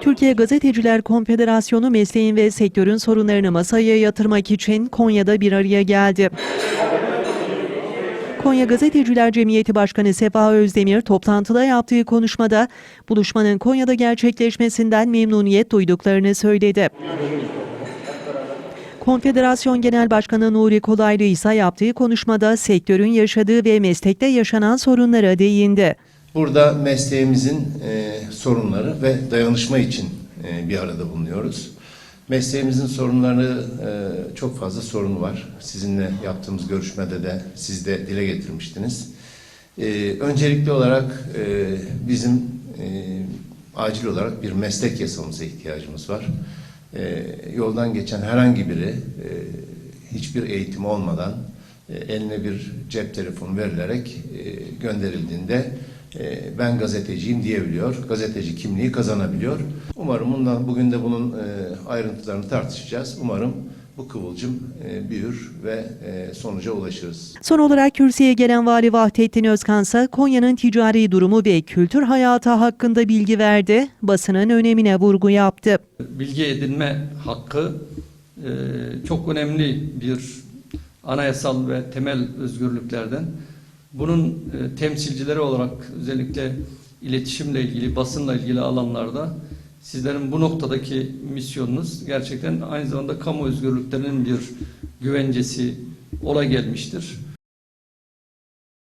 Türkiye Gazeteciler Konfederasyonu mesleğin ve sektörün sorunlarını masaya yatırmak için Konya'da bir araya geldi. Konya Gazeteciler Cemiyeti Başkanı Sefa Özdemir toplantıda yaptığı konuşmada buluşmanın Konya'da gerçekleşmesinden memnuniyet duyduklarını söyledi. Konfederasyon Genel Başkanı Nuri Kolaylı ise yaptığı konuşmada sektörün yaşadığı ve meslekte yaşanan sorunlara değindi. Burada mesleğimizin e, sorunları ve dayanışma için e, bir arada bulunuyoruz. Mesleğimizin sorunları e, çok fazla sorunu var. Sizinle yaptığımız görüşmede de siz de dile getirmiştiniz. E, öncelikli olarak e, bizim e, acil olarak bir meslek yasamıza ihtiyacımız var. E, yoldan geçen herhangi biri e, hiçbir eğitim olmadan e, eline bir cep telefonu verilerek e, gönderildiğinde ben gazeteciyim diyebiliyor. Gazeteci kimliği kazanabiliyor. Umarım bundan bugün de bunun e, ayrıntılarını tartışacağız. Umarım bu kıvılcım e, büyür ve e, sonuca ulaşırız. Son olarak kürsüye gelen Vali Vahdettin Özkan ise Konya'nın ticari durumu ve kültür hayatı hakkında bilgi verdi, basının önemine vurgu yaptı. bilgi edinme hakkı e, çok önemli bir anayasal ve temel özgürlüklerden. Bunun e, temsilcileri olarak özellikle iletişimle ilgili, basınla ilgili alanlarda sizlerin bu noktadaki misyonunuz gerçekten aynı zamanda kamu özgürlüklerinin bir güvencesi ola gelmiştir.